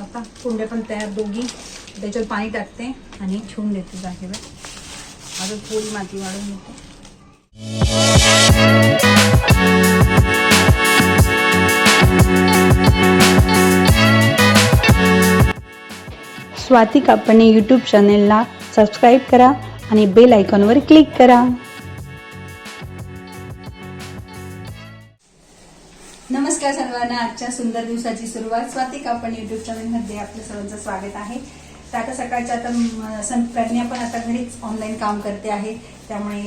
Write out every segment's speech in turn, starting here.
आता कुंड्या पण तयार दोघी. त्याच्यावर पाणी टाकते आणि ठेवून देते जागेवर. अजून थोडी माती वाढून घेते स्वाती कापणे यूट्यूब चॅनेलला सबस्क्राईब करा आणि बेल आयकॉनवर क्लिक करा. नमस्कार सर्वांना. आजच्या सुंदर दिवसाची सुरुवात स्वाती कापण युट्यूब चॅनलमध्ये आपलं सर्वांचं स्वागत आहे. तर आता सकाळच्या आता सं प्रज्ञा पण आता घरीच ऑनलाईन काम करते आहे. त्यामुळे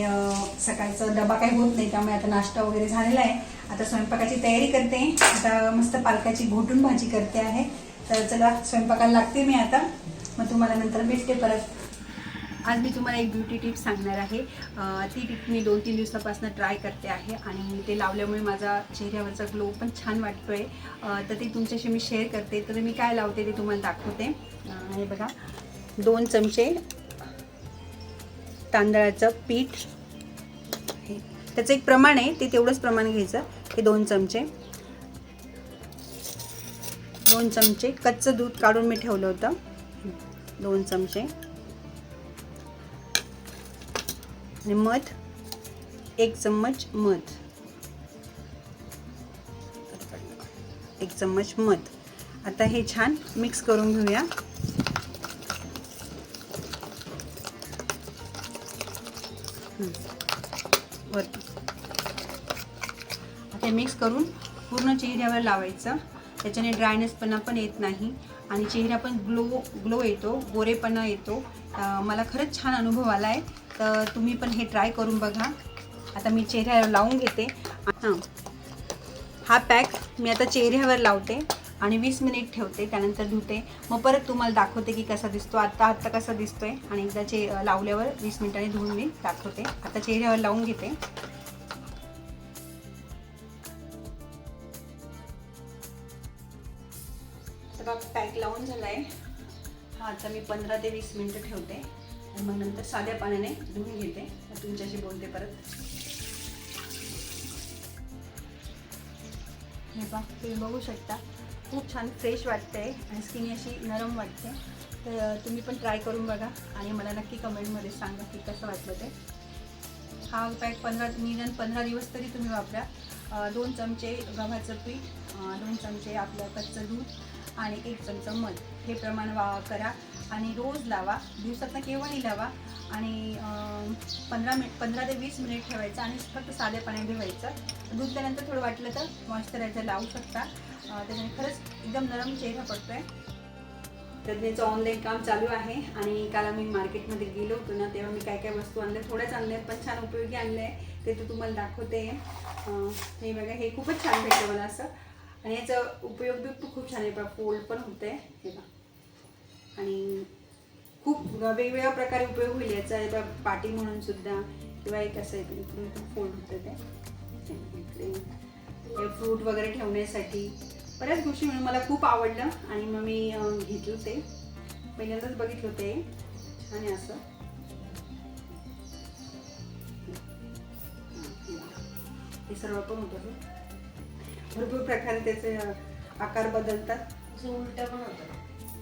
सकाळचा डबा काही होत नाही त्यामुळे आता नाश्ता वगैरे झालेला आहे. आता स्वयंपाकाची तयारी करते. आता मस्त पालकाची घोटून भाजी करते आहे. तर चला स्वयंपाकाला लागते मी आता. मग तुम्हाला नंतर भेटते परत. आज मी तुम्हाला एक ब्युटी टिप सांगणार आहे. ती टिप मी दोन तीन दिवसापासून ट्राय करते आहे आणि ते लावल्यामुळे माझा चेहऱ्यावरचा ग्लो पण छान वाटतोय. आहे तर ते तुमच्याशी मी शेअर करते. तर मी काय लावते ते तुम्हाला दाखवते. हे बघा. दोन चमचे तांदळाचं पीठ. हे त्याचं एक प्रमाण आहे. ते तेवढंच प्रमाण घ्यायचं. हे दोन चमचे. दोन चमचे कच्चं दूध काढून मी ठेवलं होतं. दोन चमचे. आणि मध एक चम्मच मध. एक चम्मच मध. आता हे छान मिक्स करून घेऊया. हं. आता मिक्स करून पूर्ण चेहऱ्यावर लावायचं. त्याच्याने ड्रायनेसपणा पण येत नाही आणि चेहरा पण ग्लो ग्लो येतो गोरेपणा येतो. मला खरंच छान अनुभव आला आहे तर तुम्ही पण हे ट्राय करून बघा. आता मी चेहऱ्यावर लावून घेते. हां. हा पॅक मी आता चेहऱ्यावर लावते आणि वीस मिनिट ठेवते. त्यानंतर धुते. मग परत तुम्हाला दाखवते की कसा दिसतो. आत्ता आत्ता कसा दिसतोय. आणि एकदा चे लावल्यावर वीस मिनिटांनी धुवून मी दाखवते. आता चेहऱ्यावर लावून घेते. तर पॅक लावून झाला आहे हा आता मी पंधरा ते वीस मिनटं ठेवते. आणि मग नंतर साध्या पाण्याने धुवून घेते. मग तुमच्याशी बोलते परत. हे पहा तुम्ही बघू शकता. खूप छान फ्रेश वाटते आणि स्किन अशी नरम वाटते. तर तुम्ही पण ट्राय करून बघा आणि मला नक्की कमेंटमध्ये सांगा की कसं वाटलं ते. हा पॅक पंधरा निदान पंधरा दिवस तरी तुम्ही वापरा. दोन चमचे गव्हाचं पीठ दोन चमचे आपलं कच्चं दूध आणि एक चमचा मध. हे प्रमाण वा करा. आणि रोज लावा दिवसातनं केव्हाही लावा आणि पंधरा मिनिट पंधरा ते वीस मिनिट ठेवायचं आणि फक्त साध्या पाण्यात धुवायचं. धुतल्यानंतर थोडं वाटलं तर मॉइश्चरायझर लावू शकता. त्याच्याने खरंच एकदम नरम चेहरा पडतोय. प्रज्ञेचं ऑनलाईन काम चालू आहे आणि काल आम्ही मार्केटमध्ये गेलो होतो ना तेव्हा मी काय काय वस्तू आणल्या थोड्याच आणल्या आहेत, पण छान उपयोगी आणल्या आहे ते तर तुम्हाला दाखवते. हे बघा हे खूपच छान भेटलं मला असं. आणि याचा उपयोग बी खूप छान आहे बघा फोल्ड पण होते हे बघा. आणि खूप वेगवेगळ्या प्रकारे उपयोग होईल याचा हे पाटी म्हणून सुद्धा किंवा एक असं इकडे इकडून फोल्ड होतं ते इकडे फ्रूट वगैरे ठेवण्यासाठी बऱ्याच गोष्टी म्हणून मला खूप आवडलं आणि मग मी घेतलं ते पहिल्यांदाच बघितलं ते छान आहे असं. हे सर्व पण होतं भरपूर प्रकारे त्याचे आकार बदलतात. असं उलटं पण होतं.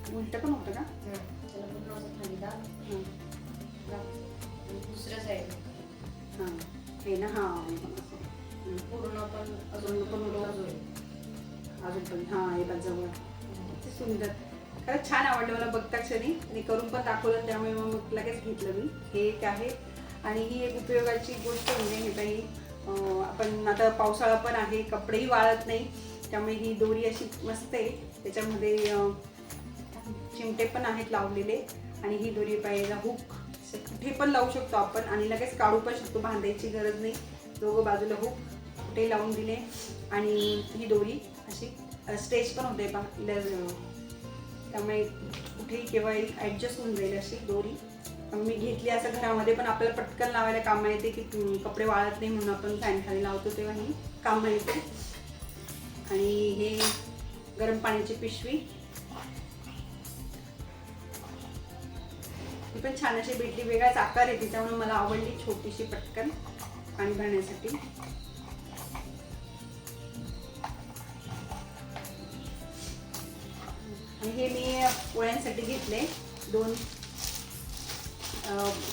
उलट पण होतं का? त्याला पूर्ण असं थंडा आणि दुसऱ्या साईड हां. हे ना हां. पूर्ण पण अजून पण अजून. पण. हां हे जवळ. सुंदर. खरंच छान आवडलं मला बघता क्षणी. आणि करून पण दाखवलं त्यामुळे मग लगेच घेतलं मी. हे एक आहे. आणि ही एक उपयोगाची गोष्ट म्हणजे हे काही आपण आता पावसाळा पण आहे कपडेही वाळत नाही. त्यामुळे ही दोरी अशी मस्त आहे. त्याच्यामध्ये चिमटे पण आहेत लावलेले आणि ही दोरी पाहिजे हुक कुठे पण लावू शकतो आपण आणि लगेच काढू पण शकतो बांधायची गरज नाही. दोघं बाजूला हुक कुठे लावून दिले आणि ही दोरी अशी स्ट्रेच पण होते पहा. त्यामुळे कुठेही केव्हा ॲडजस्ट होऊन जाईल अशी दोरी. मी घेतली असं घरामध्ये पण आपल्याला पटकन लावायला कामं येते की कपडे वाळत नाही म्हणून आपण फॅन खाली लावतो तेव्हा ही कामं येते. आणि हे गरम पाण्याची पिशवी ती पण छान अशी भेटली वेगळाच आकार आहे तिच्यामुळे मला आवडली छोटीशी पटकन पाणी भरण्यासाठी. आणि हे मी पोळ्यांसाठी घेतले. दोन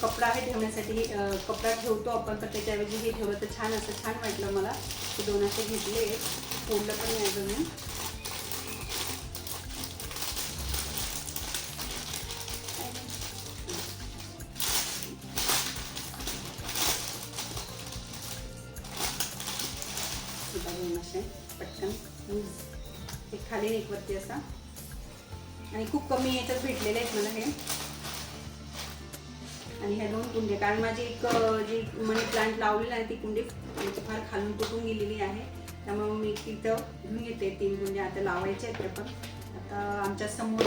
कपडा हे ठेवण्यासाठी. कपडा ठेवतो आपण तर त्याच्याऐवजी हे ठेवलं तर छान असं छान वाटलं मला. ते दोन असे घेतले. फोडलं पण नाही अजून पटकन एक खाली एक वरती असा. आणि खूप कमी याच्यात भेटलेले आहेत मला हे. आणि ह्या दोन कुंडे कारण माझी एक जी मनी प्लांट लावलेला आहे ती कुंडी फार खालून तुटून गेलेली आहे. त्यामुळे मी तिथं घेऊन येते तीन कुंडे आता लावायचे आहेत त्या पण. आता आमच्यासमोर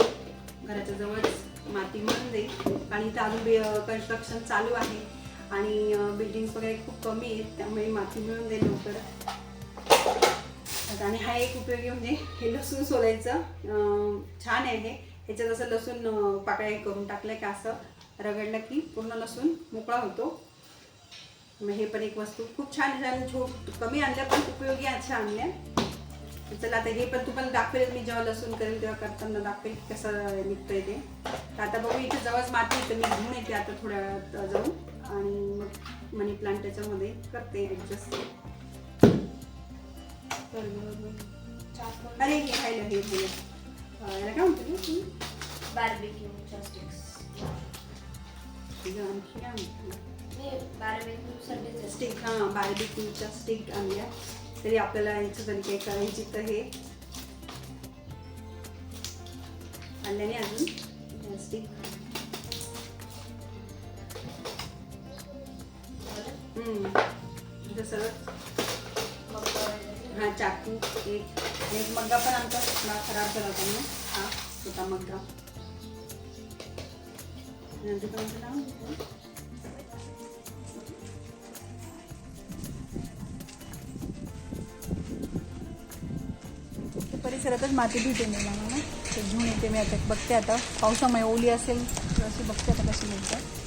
घराच्या जवळच माती मिळून जाईल. आणि इथं अजून कन्स्ट्रक्शन चालू आहे. आणि बिल्डिंग्स वगैरे खूप कमी आहेत त्यामुळे माती मिळून जाईल लवकर. आणि हा एक उपयोगी म्हणजे हे लसूण सोलायचं छान आहे हे. ह्याच्यात असं लसूण पाकळ्या करून टाकलं की असं रगडलं की पूर्ण लसूण मोकळा होतो. मग हे पण एक वस्तू खूप छान आहे छोट कमी आणल्या पण उपयोगी अशा आणल्या. चला आता हे पण तुम्हाला दाखवेल मी जेव्हा लसूण करेल तेव्हा करताना दाखवेल कसं निघतंय ते. तर आता बघू इथे जवळच माती आहे, तर मी घेऊन येते आता थोड्या वेळात जाऊन. आणि मग मनी प्लांट त्याच्यामध्ये करते ॲडजस्ट अरे हे खायला हे अं, याला काय म्हणतो हे आणखी स्टिक हां बार्बिक्यूच्या स्टिक आणल्या तरी आपल्याला याचं तरी काही करायची तर हे. आणल्याने अजून? स्टिक इथं सगळं हा चाकू एक. आणि एक मग्गा पण आमचा सुटला खराब झाला होता म्हणून हा होता मग्गा. परिसरातच माती भेटून मला ना? ते घेऊन येते मी आता. बघते आता. पावसामुळे ओली असेल तर अशी बघते आता कशी मिळतात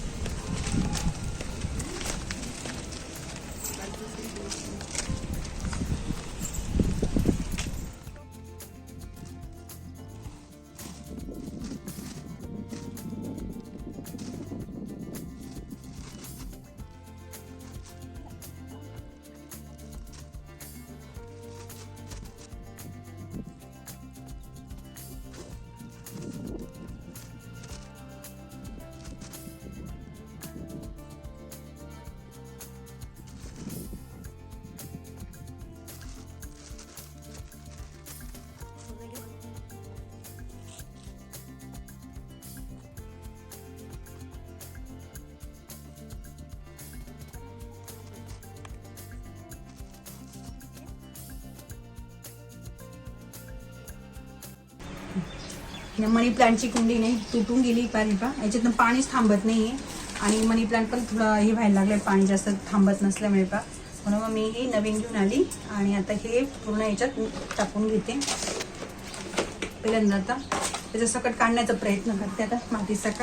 आणि मनी प्लांटची कुंडी नाही तुटून गेली पाणी पा याच्यातनं पाणीच थांबत नाही आहे आणि मनी प्लांट पण थोडं हे व्हायला लागलं पाणी जास्त थांबत नसल्यामुळे पा म्हणून मग मी ही नवीन घेऊन आली आणि आता हे पूर्ण याच्यात टाकून घेते. पहिल्यांदा आता त्याचं सकट काढण्याचा प्रयत्न करते आता माती सकट.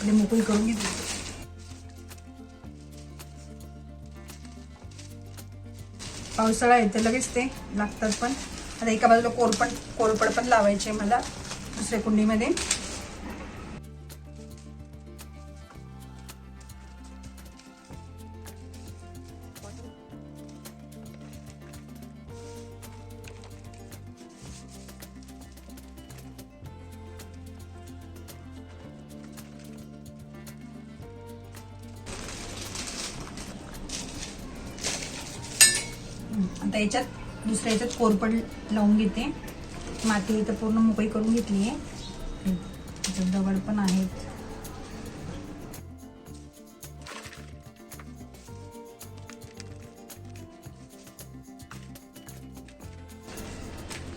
आपली मोकळी करून घेते पावसाळा आहे तर लगेच ते लागतात पण. आता एका बाजूला कोरपड कोरपड पण लावायचे मला दुसऱ्या कुंडीमध्ये. आता याच्यात दुसऱ्या याच्यात कोरपड लावून घेते. माती इथं पूर्ण मोकळी करून घेतली आहे. दगड पण आहेत.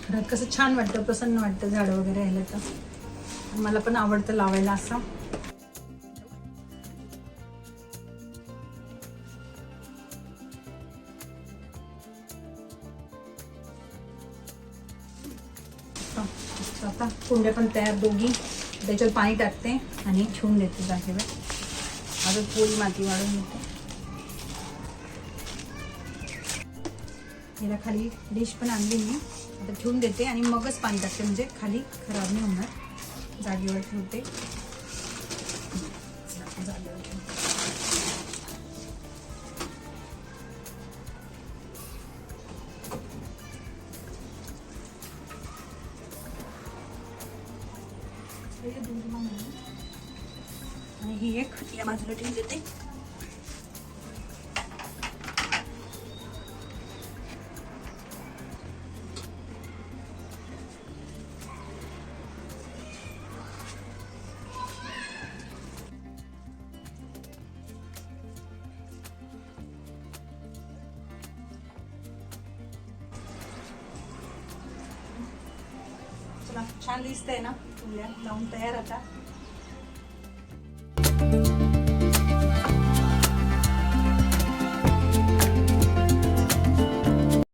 घरात कसं छान वाटतं प्रसन्न वाटतं झाडं वगैरे राहिलं तर. मला पण आवडतं लावायला असं. कुंड्या पण तयार दोघी. त्याच्यावर पाणी टाकते आणि ठेवून देते जागेवर. अजून थोडी माती वाढून देते याला खाली डिश पण आणली मी. आता ठेवून देते आणि मगच पाणी टाकते म्हणजे खाली खराब नाही होणार. जागेवर ठेवते. हे दूध आणि ही एक या बाजूला ठेवून देते. छान दिसतंय ना? फुल्या लावून तयार आता